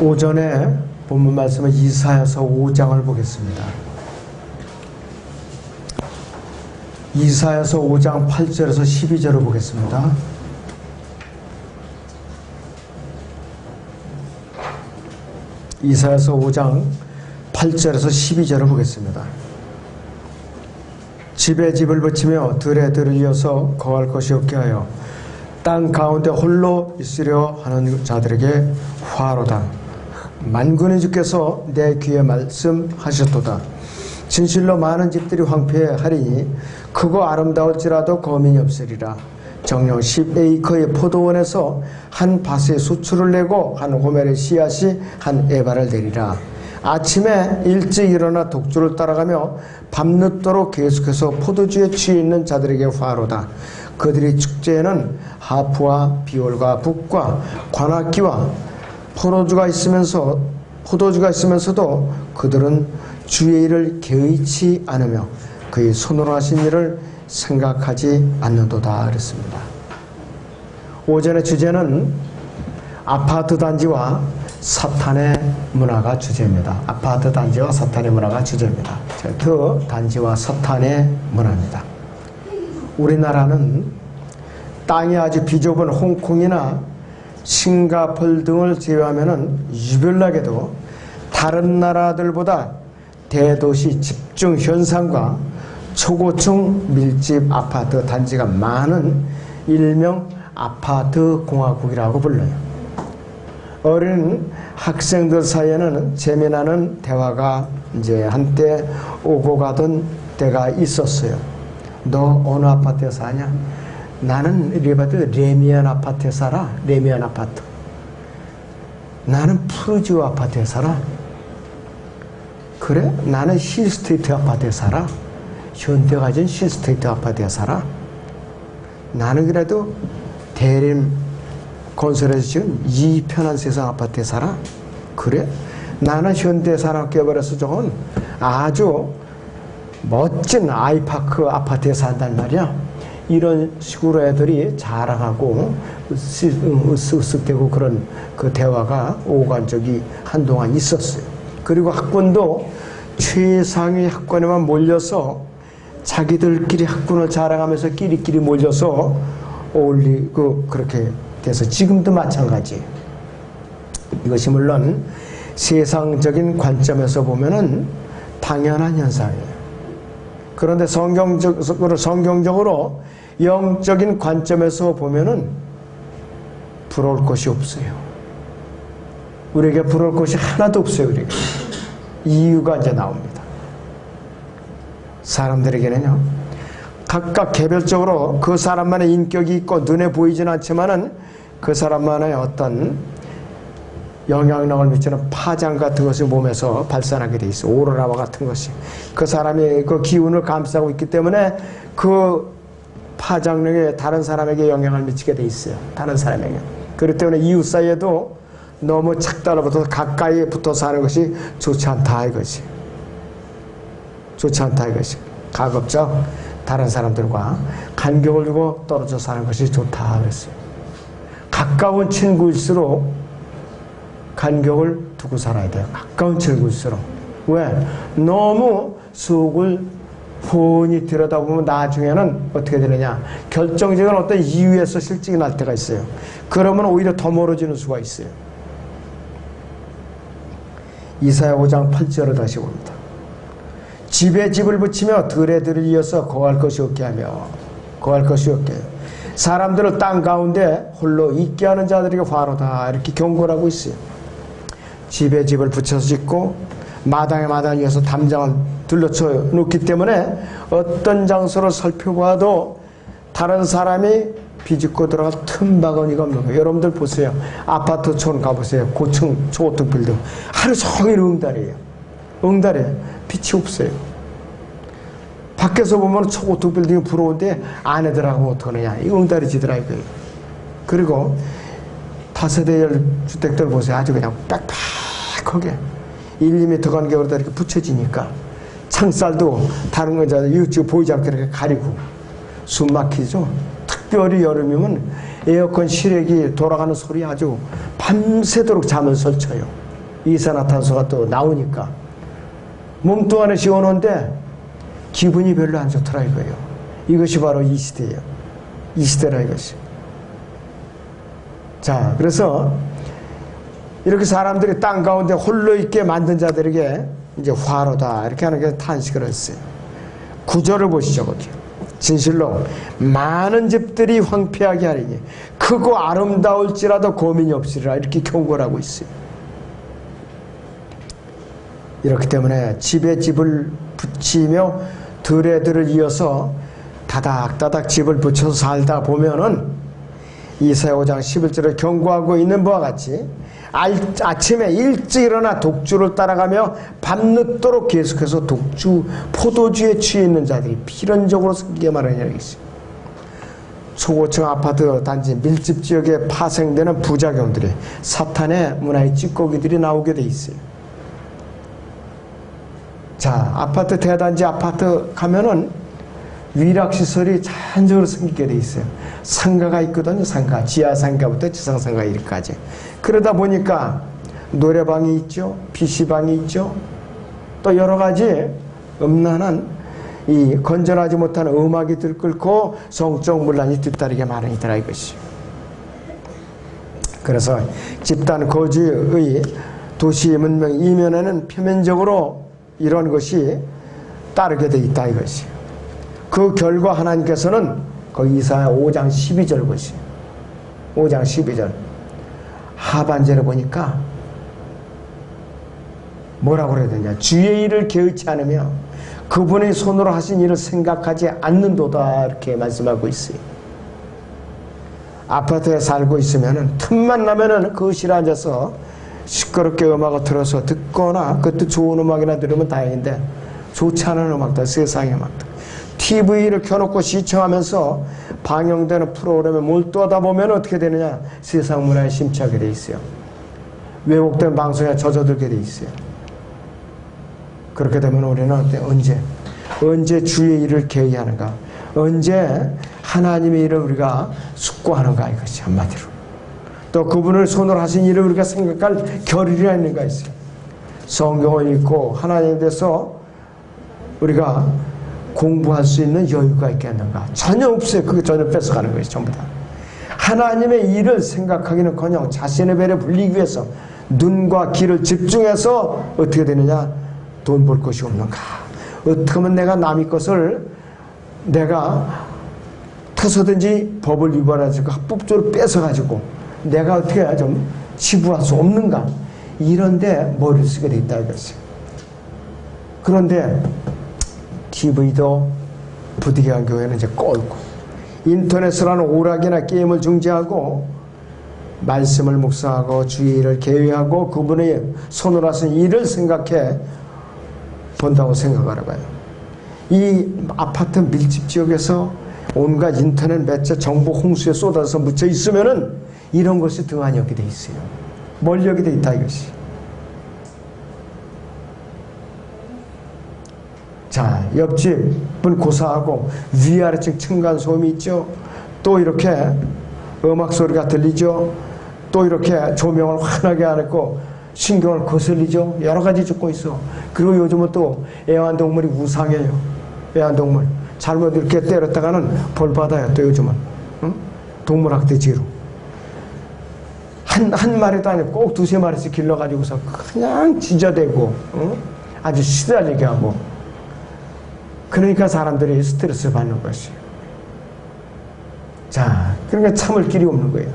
오전에 본문 말씀은 이사야서 5장을 보겠습니다. 이사야서 5장 8절에서 12절을 보겠습니다. 이사야서 5장 8절에서 12절을 보겠습니다. 집에 집을 붙이며 들에 들을 이어서 거할 것이 없게 하여 땅 가운데 홀로 있으려 하는 자들에게 화로다. 만군의 주께서 내 귀에 말씀하셨도다. 진실로 많은 집들이 황폐하리니 크고 아름다울지라도 거민이 없으리라. 정령 10에이커의 포도원에서 한 밭의 수출을 내고 한 호멜의 씨앗이 한 에바를 내리라. 아침에 일찍 일어나 독주를 따라가며 밤늦도록 계속해서 포도주에 취해 있는 자들에게 화로다. 그들의 축제에는 하프와 비올과 북과 관악기와 포도주가 있으면서 포도주가 있으면서도 그들은 주의 일을 개의치 않으며 그의 손으로 하신 일을 생각하지 않는도다 그랬습니다. 오전의 주제는 아파트 단지와 사탄의 문화가 주제입니다. 아파트 단지와 사탄의 문화가 주제입니다. 그 단지와 사탄의 문화입니다. 우리나라는 땅이 아주 비좁은 홍콩이나 싱가폴 등을 제외하면 유별나게도 다른 나라들보다 대도시 집중 현상과 초고층 밀집 아파트 단지가 많은 일명 아파트 공화국이라고 불러요. 어린 학생들 사이에는 재미나는 대화가 이제 한때 오고 가던 때가 있었어요. 너 어느 아파트에 사냐? 나는 이래봐도 레미안 아파트에 살아. 레미안 아파트. 나는 푸르지오 아파트에 살아. 그래? 나는 힐스테이트 아파트에 살아. 현대가 가진 힐스테이트 아파트에 살아. 나는 그래도 대림 건설에서 지은 이 편한 세상 아파트에 살아. 그래? 나는 현대산업개발에서 좋은 아주 멋진 아이파크 아파트에 산단 말이야. 이런 식으로 애들이 자랑하고 으쓱으쓱대고 그런 그 대화가 오간 적이 한동안 있었어요. 그리고 학군도 최상위 학군에만 몰려서 자기들끼리 학군을 자랑하면서 끼리끼리 몰려서 어울리고 그렇게 돼서 지금도 마찬가지예요. 이것이 물론 세상적인 관점에서 보면은 당연한 현상이에요. 그런데 성경적으로 성경적으로 영적인 관점에서 보면은 부러울 것이 없어요. 우리에게 부러울 것이 하나도 없어요, 우리에게. 이유가 이제 나옵니다. 사람들에게는요, 각각 개별적으로 그 사람만의 인격이 있고 눈에 보이지는 않지만은 그 사람만의 어떤 영향력을 미치는 파장 같은 것이 몸에서 발산하게 돼 있어. 오로라와 같은 것이. 그 사람이 그 기운을 감싸고 있기 때문에 그 파장력에 다른 사람에게 영향을 미치게 돼 있어요. 다른 사람에게. 그렇기 때문에 이웃 사이에도 너무 착 달라붙어서 가까이 붙어 사는 것이 좋지 않다 이것이. 좋지 않다 이것이. 가급적 다른 사람들과 간격을 두고 떨어져 사는 것이 좋다 그랬어요. 가까운 친구일수록 간격을 두고 살아야 돼요. 가까운 친구일수록. 왜? 너무 속을 훤히 들여다보면 나중에는 어떻게 되느냐. 결정적인 어떤 이유에서 실직이 날 때가 있어요. 그러면 오히려 더 멀어지는 수가 있어요. 이사야 5장 8절을 다시 봅니다. 집에 집을 붙이며 들에 들을 이어서 거할 것이 없게 하며 거할 것이 없게 사람들을 땅 가운데 홀로 있게 하는 자들에게 화로다 이렇게 경고를 하고 있어요. 집에 집을 붙여서 짓고 마당에 마당 위에서 담장을 둘러쳐 놓기 때문에 어떤 장소를 살펴봐도 다른 사람이 비집고 들어갈 틈바구니가 없는 거예요. 여러분들 보세요. 아파트촌 가보세요. 고층 초고층 빌딩. 하루 종일 응달이에요. 응달에 빛이 없어요. 밖에서 보면 초고층 빌딩이 부러운데 안에들하고 어떡하느냐. 이 응달이 지더라 이거예요. 그리고 다세대 주택들 보세요. 아주 그냥 빽빽하게 1, 2m 간격으로 다 이렇게 붙여지니까 창살도 다른 거 이제 이웃집 보이지 않게 이렇게 가리고 숨 막히죠. 특별히 여름이면 에어컨 실외기 돌아가는 소리 아주 밤새도록 잠을 설쳐요. 이산화탄소가 또 나오니까 몸뚱아리 시원한데 기분이 별로 안 좋더라 이거예요. 이것이 바로 이 시대예요. 이 시대라 이것이. 자, 그래서 이렇게 사람들이 땅 가운데 홀로 있게 만든 자들에게 이제 화로다 이렇게 하는 게 탄식을 했어요. 구절을 보시죠 거기. 진실로 많은 집들이 황폐하게 하리니 크고 아름다울지라도 고민이 없으리라 이렇게 경고를 하고 있어요. 이렇기 때문에 집에 집을 붙이며 들에 들을 이어서 다닥다닥 집을 붙여서 살다 보면은 이사야 5장 11절을 경고하고 있는 바와 같이 아침에 일찍 일어나 독주를 따라가며 밤늦도록 계속해서 독주 포도주에 취해 있는 자들이 필연적으로 생기게 마련이라고 있어요. 초고층 아파트 단지 밀집 지역에 파생되는 부작용들이 사탄의 문화의 찌꺼기들이 나오게 돼 있어요. 자, 아파트 대단지 아파트 가면은 위락시설이 자연적으로 생기게 돼 있어요. 상가가 있거든요, 상가. 지하 상가부터 지상 상가 이렇게까지. 그러다 보니까 노래방이 있죠, PC방이 있죠, 또 여러 가지 음란한 이 건전하지 못한 음악이 들끓고 성적 문란이 뒤따르게 마련이더라 이것이. 그래서 집단 거주의 도시 문명 이면에는 표면적으로 이런 것이 따르게 돼 있다 이것이. 그 결과 하나님께서는 그 이사야 5장 12절 것이 5장 12절. 하반절에 보니까 뭐라고 그래야 되냐? 주의 일을 개의치 않으며 그분의 손으로 하신 일을 생각하지 않는도다. 이렇게 말씀하고 있어요. 아파트에 살고 있으면은 틈만 나면은 그 실에 앉아서 시끄럽게 음악을 틀어서 듣거나 그것도 좋은 음악이나 들으면 다행인데 좋지 않은 음악들 세상의 음악들 TV를 켜놓고 시청하면서 방영되는 프로그램에 몰두하다 보면 어떻게 되느냐? 세상 문화에 심취하게 돼 있어요. 왜곡된 방송에 젖어들게 돼 있어요. 그렇게 되면 우리는 언제? 언제 주의 일을 개의하는가? 언제 하나님의 일을 우리가 숙고하는가? 이것이 한마디로. 또 그분을 손으로 하신 일을 우리가 생각할 결의가 있는가 있어요. 성경을 읽고 하나님에 대해서 우리가 공부할 수 있는 여유가 있겠는가? 전혀 없어요. 그게 전혀 뺏어가는 거예요. 전부 다. 하나님의 일을 생각하기는 커녕 자신의 배를 불리기 위해서 눈과 귀를 집중해서 어떻게 되느냐? 돈 벌 것이 없는가? 어떻게 하면 내가 남의 것을 내가 터서든지 법을 위반해서 합법적으로 뺏어가지고 내가 어떻게 좀 치부할 수 없는가? 이런데 머리를 쓰게 돼 있다 이거죠. 그런데 TV도 부득이한 교회는 이제 꼴고 인터넷으로는 오락이나 게임을 중지하고 말씀을 묵상하고 주의를 계획하고 그분의 손으로 하신 일을 생각해 본다고 생각하라 봐요. 이 아파트 밀집 지역에서 온갖 인터넷 매체 정보 홍수에 쏟아서 묻혀 있으면은 이런 것이 등한히 여기 돼 있어요. 멀리 여기 돼 있다 이것이. 자, 옆집은 고사하고 위아래층 층간 소음이 있죠. 또 이렇게 음악 소리가 들리죠. 또 이렇게 조명을 환하게 안 했고 신경을 거슬리죠. 여러 가지 죽고 있어. 그리고 요즘은 또 애완동물이 우상해요. 애완동물. 잘못 이렇게 때렸다가는 벌 받아요. 또 요즘은. 응? 동물학대지로. 한, 한 마리도 아니고 꼭 두세 마리씩 길러가지고서 그냥 지저대고, 응? 아주 시달리게 하고. 그러니까 사람들이 스트레스를 받는 것이에요. 자, 그러니까 참을 길이 없는 거예요.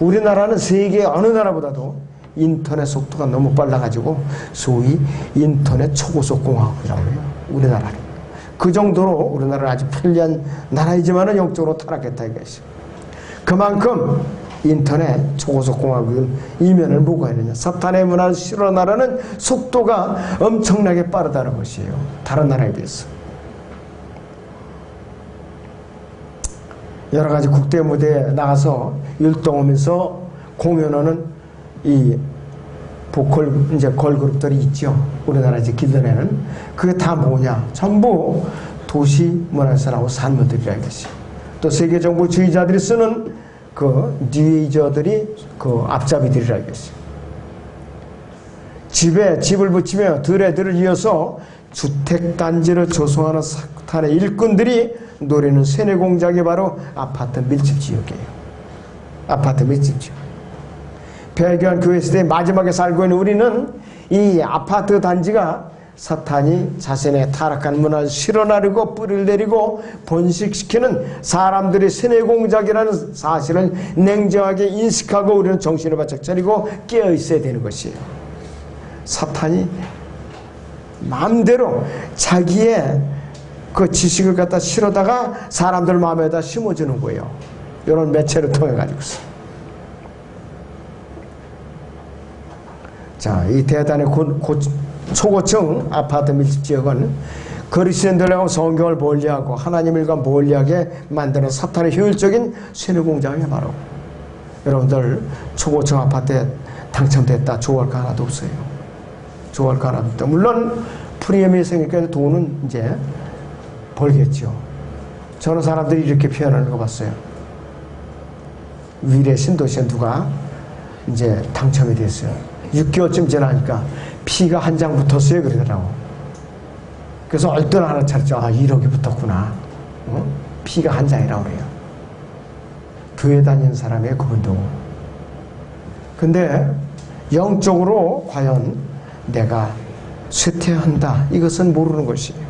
우리나라는 세계 어느 나라보다도 인터넷 속도가 너무 빨라가지고 소위 인터넷 초고속 공화국이라고 해요. 우리나라는. 그 정도로 우리나라는 아주 편리한 나라이지만은 영적으로 타락했다 이것이. 그만큼 인터넷 초고속 공화국 이면을 보고 있느냐. 사탄의 문화를 실어 나라는 속도가 엄청나게 빠르다는 것이에요. 다른 나라에 비해서. 여러 가지 국대 무대에 나가서 율동하면서 공연하는 이 보컬 이제 걸그룹들이 있죠. 우리나라 이제 길드에는 그게 다 뭐냐? 전부 도시 문화에서 나온 산물들이라 이것이. 또 세계 정부주의자들이 쓰는 그 뉴에이저들이 그 앞잡이들이라 이것이. 집에 집을 붙이며 들을 이어서 주택 단지를 조성하는 사탄의 일꾼들이 노리는 세뇌 공작이 바로 아파트 밀집 지역이에요. 아파트 밀집 지역. 배교한 교회 시대 마지막에 살고 있는 우리는 이 아파트 단지가 사탄이 자신의 타락한 문화를 실어나르고 뿌리를 내리고 번식시키는 사람들의 세뇌 공작이라는 사실을 냉정하게 인식하고 우리는 정신을 바짝 차리고 깨어 있어야 되는 것이에요. 사탄이 마음대로 자기의 그 지식을 갖다 실어다가 사람들 마음에다 심어주는 거예요. 이런 매체를 통해 가지고서. 자, 이 대단의 고, 고, 초고층 아파트 밀집 지역은 그리스도인들하고 성경을 멀리하고 하나님을과 멀리하게 만드는 사탄의 효율적인 세뇌 공장이 바로 여러분들 초고층 아파트에 당첨됐다 좋아할 거 하나도 없어요. 좋아할 거 하나도 없다. 물론 프리미엄이 생기니까 돈은 이제 벌겠죠. 저는 사람들이 이렇게 표현하는 거 봤어요. 위례 신도시에 누가 이제 당첨이 됐어요. 6개월쯤 지나니까 피가 한 장 붙었어요. 그러더라고. 그래서 얼떨 하나 찾죠. 아, 1억이 붙었구나. 어? 피가 한 장이라고 그래요. 교회 다니는 사람의 그분도. 근데 영적으로 과연 내가 쇠퇴한다. 이것은 모르는 것이에요.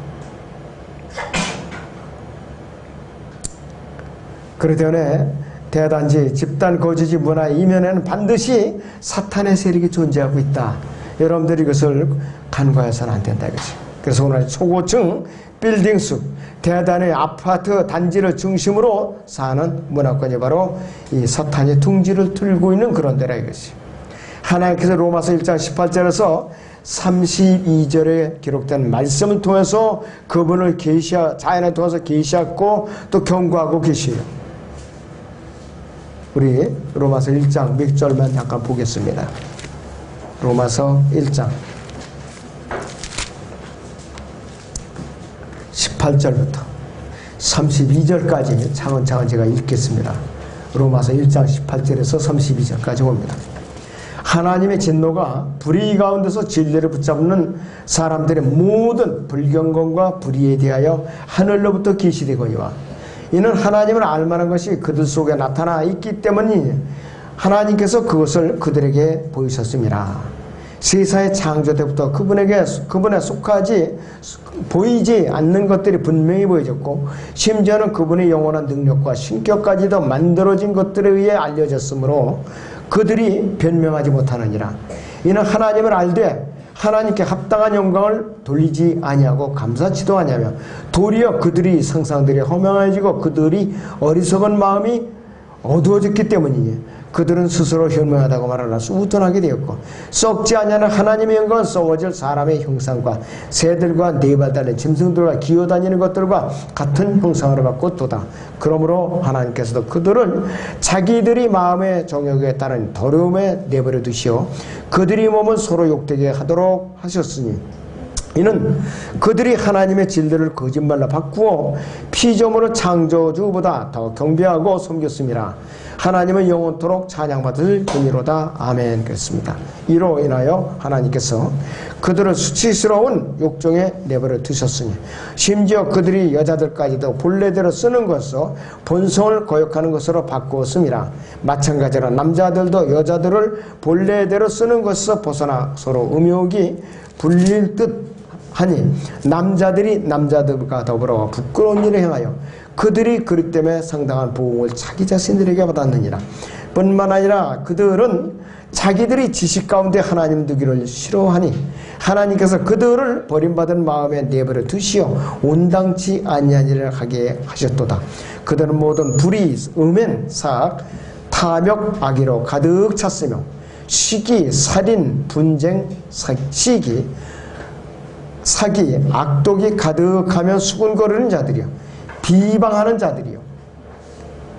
때문에 대단지 집단 거주지 문화 이면에는 반드시 사탄의 세력이 존재하고 있다. 여러분들이 이것을 간과해서는 안 된다 이거지. 그래서 오늘 초고층 빌딩숲 대단의 아파트 단지를 중심으로 사는 문화권이 바로 이 사탄이 둥지를 틀고 있는 그런 데라 이것이. 하나님께서 로마서 1장 18절에서 32절에 기록된 말씀을 통해서 그분을 계시하 자연에 통해서 계시하고 또 경고하고 계시요 우리 로마서 1장 몇 절만 잠깐 보겠습니다. 로마서 1장 18절부터 32절까지 차근차근 제가 읽겠습니다. 로마서 1장 18절에서 32절까지 옵니다. 하나님의 진노가 불의 가운데서 진리를 붙잡는 사람들의 모든 불경건과 불의에 대하여 하늘로부터 계시되거니와 이는 하나님을 알만한 것이 그들 속에 나타나 있기 때문이니 하나님께서 그것을 그들에게 보이셨습니다. 세상의 창조 때부터 그분에게 그분에 속하지 보이지 않는 것들이 분명히 보여졌고 심지어는 그분의 영원한 능력과 신격까지도 만들어진 것들에 의해 알려졌으므로 그들이 변명하지 못하느니라. 이는 하나님을 알되 하나님께 합당한 영광을 돌리지 아니하고 감사치도 아니하며 도리어 그들이 상상들이 허망해지고 그들이 어리석은 마음이 어두워졌기 때문이니 그들은 스스로 현명하다고 말하나 수우ton하게 되었고 썩지 않냐는 하나님의 영광은 썩어질 사람의 형상과 새들과 네 발 달린 짐승들과 기어다니는 것들과 같은 형상을 갖고 또다. 그러므로 하나님께서도 그들을 자기들이 마음의 정욕에 따른 더러움에 내버려 두시어 그들이 몸은 서로 욕되게 하도록 하셨으니 이는 그들이 하나님의 진리를 거짓말로 바꾸어 피조물을 창조주보다 더 경배하고 섬겼습니다. 하나님은 영원토록 찬양받을 분이로다. 아멘. 그랬습니다. 이로 인하여 하나님께서 그들을 수치스러운 욕정에 내버려 두셨으니 심지어 그들이 여자들까지도 본래대로 쓰는 것으로 본성을 거역하는 것으로 바꾸었습니다. 마찬가지로 남자들도 여자들을 본래대로 쓰는 것에서 벗어나 서로 음욕이 불릴 듯 하니 남자들이 남자들과 더불어 부끄러운 일을 행하여 그들이 그릇 때문에 상당한 보응을 자기 자신들에게 받았느니라. 뿐만 아니라 그들은 자기들이 지식 가운데 하나님 두기를 싫어하니 하나님께서 그들을 버림받은 마음에 내버려 두시어 온당치 일을 하게 하셨도다. 그들은 모든 불의, 음행, 사악, 탐욕, 악의로 가득 찼으며 시기, 살인, 분쟁, 시기, 사기, 악독이 가득하며 수군거리는 자들이요. 비방하는 자들이요.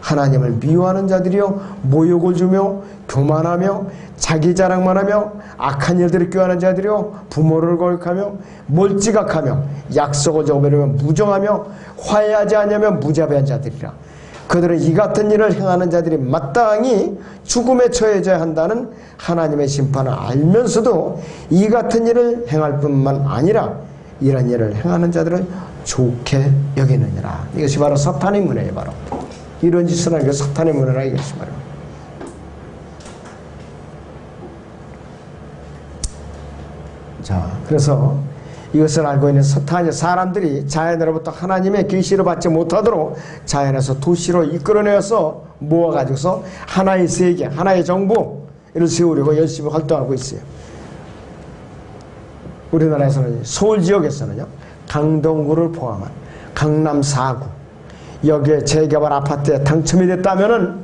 하나님을 미워하는 자들이요. 모욕을 주며 교만하며 자기 자랑만 하며 악한 일들을 꾀하는 자들이요. 부모를 거역하며 몰지각하며 약속을 저버리며 무정하며 화해하지 않으며 무자비한 자들이라. 그들은 이 같은 일을 행하는 자들이 마땅히 죽음에 처해져야 한다는 하나님의 심판을 알면서도 이 같은 일을 행할 뿐만 아니라 이런 일을 행하는 자들을 좋게 여기느니라. 이것이 바로 사탄의 문제예요. 바로 이런 짓을 하는 게 사탄의 문제라 이것이 바로. 자, 그래서 이것을 알고 있는 사탄이 사람들이 자연으로부터 하나님의 계시를 받지 못하도록 자연에서 도시로 이끌어내어서 모아가지고서 하나의 세계, 하나의 정부를 세우려고 열심히 활동하고 있어요. 우리나라에서는 서울 지역에서는요, 강동구를 포함한 강남 4구, 여기에 재개발 아파트에 당첨이 됐다면은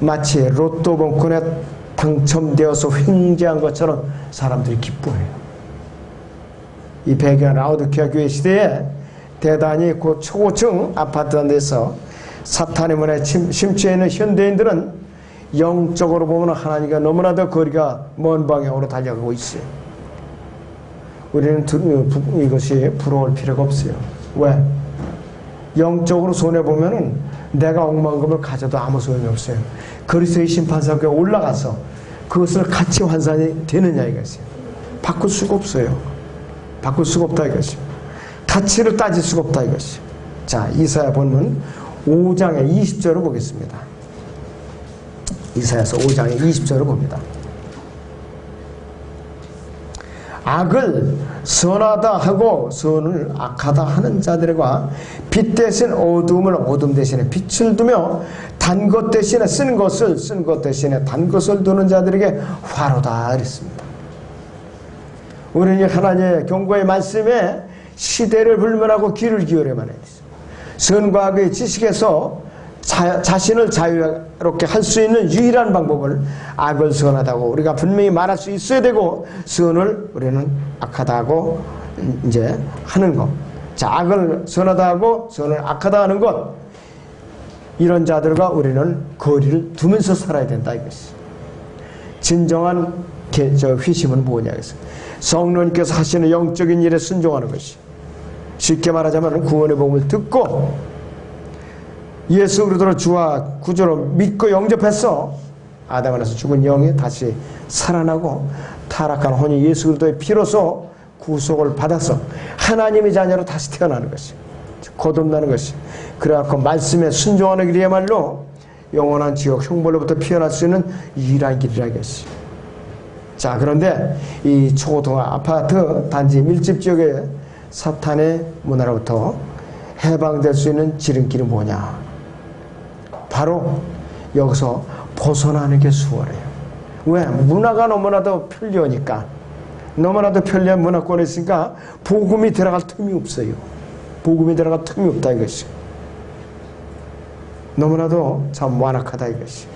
마치 로또 복권에 당첨되어서 횡재한 것처럼 사람들이 기뻐해요. 이 배경 라우드키아 교회 시대에 대단히 그 초고층 아파트 안에서 사탄의 문에 심취해 있는 현대인들은 영적으로 보면 하나님과 너무나도 거리가 먼 방향으로 달려가고 있어요. 우리는 이것이 부러울 필요가 없어요. 왜? 영적으로 손해보면은 내가 억만금을 가져도 아무 소용이 없어요. 그리스도의 심판석에 올라가서 그것을 같이 환산이 되느냐 이것이에요. 바꿀 수가 없어요. 바꿀 수가 없다 이것이. 가치를 따질 수가 없다 이것이. 자, 이사야 본문 5장의 20절을 보겠습니다. 이사야서 5장의 20절을 봅니다. 악을 선하다 하고 선을 악하다 하는 자들과 빛 대신 어둠을 어둠 대신에 빛을 두며 단 것 대신에 쓴 것을 쓴 것 대신에 단 것을 두는 자들에게 화로다 그랬습니다. 우리는 하나님의 경고의 말씀에 시대를 불문하고 귀를 기울여만 해야 되죠. 선과 악의 지식에서 자, 자신을 자유롭게 할 수 있는 유일한 방법을 악을 선하다고 우리가 분명히 말할 수 있어야 되고 선을 우리는 악하다고 이제 하는 것. 자, 악을 선하다고 선을 악하다 하는 것. 이런 자들과 우리는 거리를 두면서 살아야 된다 이것이. 진정한 개, 저 회심은 뭐냐 이것이. 성령님께서 하시는 영적인 일에 순종하는 것이. 쉽게 말하자면 구원의 복음을 듣고 예수 그리스도를 주와 구주로 믿고 영접했어. 아담 안에서 죽은 영이 다시 살아나고 타락한 혼이 예수 그리스도의 피로서 구속을 받아서 하나님의 자녀로 다시 태어나는 것이 거듭나는 것이 그래갖고 말씀에 순종하는 길이야말로 영원한 지옥 형벌로부터 피어날 수 있는 유일한 길이라겠지. 자 그런데 이 초고등 아파트 단지 밀집 지역의 사탄의 문화로부터 해방될 수 있는 지름길이 뭐냐? 바로 여기서 벗어나는 게 수월해요. 왜? 문화가 너무나도 편리하니까. 너무나도 편리한 문화권에 있으니까 복음이 들어갈 틈이 없어요. 복음이 들어갈 틈이 없다 이것이. 너무나도 참 완악하다 이것이.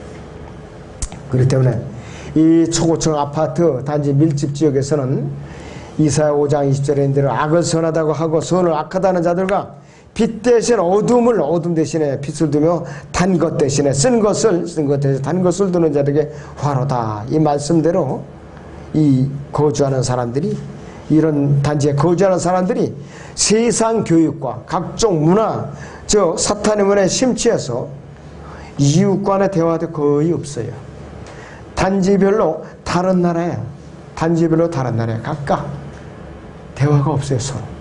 그렇기 때문에 이 초고층 아파트 단지 밀집 지역에서는 이사야 5장 20절에 있는 악을 선하다고 하고 선을 악하다는 자들과 빛 대신 어둠을 어둠 대신에 빛을 두며 단 것 대신에 쓴 것을 쓴 것 대신에 단 것을 두는 자에게 화로다. 이 말씀대로 이 거주하는 사람들이 이런 단지에 거주하는 사람들이 세상 교육과 각종 문화 저 사탄의 문에 심취해서 이웃 간의 대화도 거의 없어요. 단지별로 다른 나라에 단지별로 다른 나라에 각각 대화가 없어요 서로.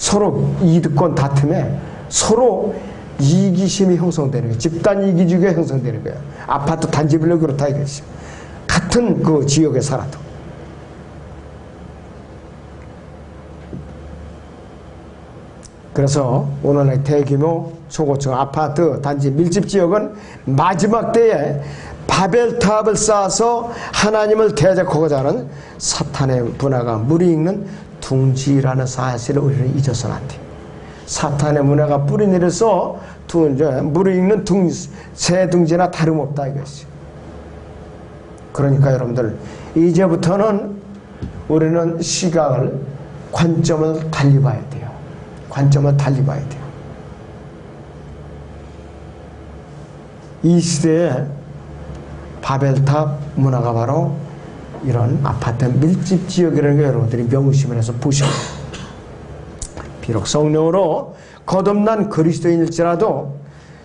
서로 이득권 다툼에 서로 이기심이 형성되는 거예요. 집단 이기주의가 형성되는 거예요. 아파트 단지별로 그렇다 이것이. 같은 그 지역에 살아도. 그래서 오늘의 대규모 초고층 아파트 단지 밀집 지역은 마지막 때에 바벨탑을 쌓아서 하나님을 대적하고자 하는 사탄의 분화가 무리익는 둥지라는 사실을 우리는 잊어서는 안 돼. 사탄의 문화가 뿌리 내려서 물을 읽는 둥, 새 둥지나 다름없다 이것이. 그러니까 여러분들 이제부터는 우리는 시각을 관점을 달리 봐야 돼요. 관점을 달리 봐야 돼요. 이 시대에 바벨탑 문화가 바로 이런 아파트 밀집 지역이라는 걸 여러분들이 명심을 해서 보시고 비록 성령으로 거듭난 그리스도인일지라도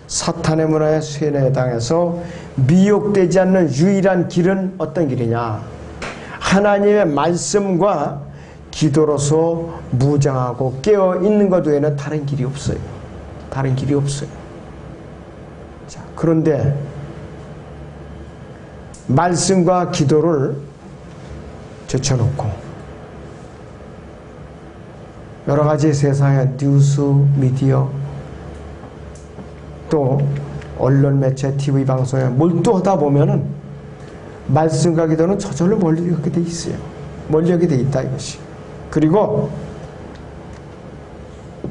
사탄의 문화에 세뇌당해서 미혹되지 않는 유일한 길은 어떤 길이냐? 하나님의 말씀과 기도로서 무장하고 깨어 있는 것 외에는 다른 길이 없어요. 다른 길이 없어요. 자, 그런데 말씀과 기도를 제쳐놓고 여러 가지 세상의 뉴스, 미디어 또 언론 매체, TV 방송에 몰두하다 보면은 말씀과 기도는 저절로 멀리하게 돼 있어요. 멀리하게 돼 있다 이것이. 그리고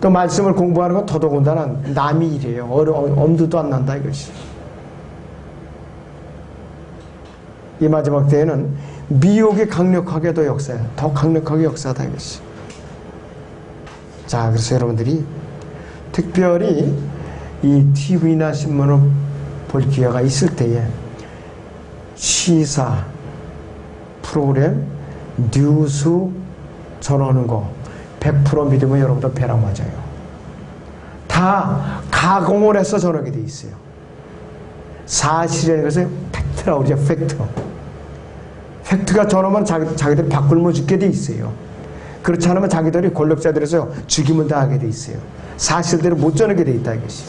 또 말씀을 공부하는 건 더더군다나 남이. 어려, 엄두도 안 난다 이것이. 이 마지막 때에는 미혹이 강력하게도 역사해. 더 강력하게 역사하다 이것이. 자, 그래서 여러분들이 특별히 이 TV나 신문을 볼 기회가 있을 때에 시사, 프로그램, 뉴스 전하는 거 100% 믿으면 여러분들 배랑 맞아요. 다 가공을 해서 전하게 돼 있어요. 사실이라는 것은 팩트라고 그러죠. 팩트. 팩트가 전하면 자기, 자기들이 바꿀 죽게 돼 있어요. 그렇지 않으면 자기들이 권력자들에서 죽임을 당하게 돼 있어요. 사실대로 못 전하게 돼 있다 이것이.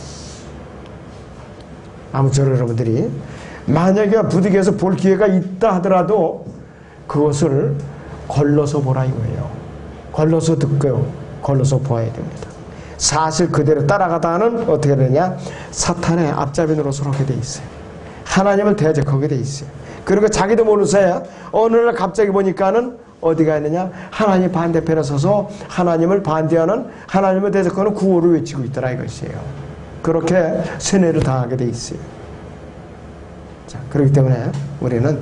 아무쪼록 여러분들이 만약에 부득이해서 볼 기회가 있다 하더라도 그것을 걸러서 보라 이거예요. 걸러서 듣고요. 걸러서 보아야 됩니다. 사실 그대로 따라가다는 어떻게 되냐? 사탄의 앞잡이로 서게 돼 있어요. 하나님을 대적하게 돼 있어요. 그리고 자기도 모르는 사이에 어느 날 갑자기 보니까는 어디가 있느냐? 하나님 반대편에 서서 하나님을 반대하는 하나님을 대적하는 구호를 외치고 있더라 이것이에요. 그렇게 세뇌를 당하게 돼 있어요. 자, 그렇기 때문에 우리는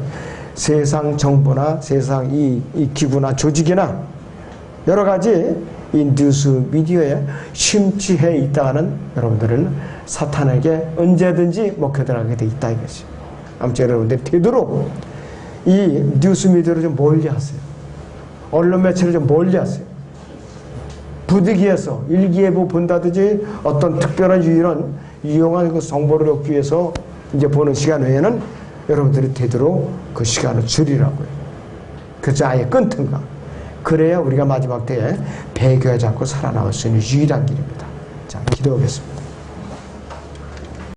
세상 정보나 세상 이, 이 기구나 조직이나 여러 가지 이 뉴스 미디어에 심취해 있다는 여러분들은 사탄에게 언제든지 먹혀들어가게 돼 있다 이것이. 아무튼 여러분들 되도록 이 뉴스 미디어를 좀 멀리 하세요. 언론 매체를 좀 멀리 하세요. 부득이해서 일기예보 본다든지 어떤 특별한 유일한 유용한 그 정보를 얻기 위해서 이제 보는 시간 외에는 여러분들이 되도록 그 시간을 줄이라고요. 그래서 아예 끊든가. 그래야 우리가 마지막 때에 배교하지 않고 살아남을 수 있는 유일한 길입니다. 자, 기도하겠습니다.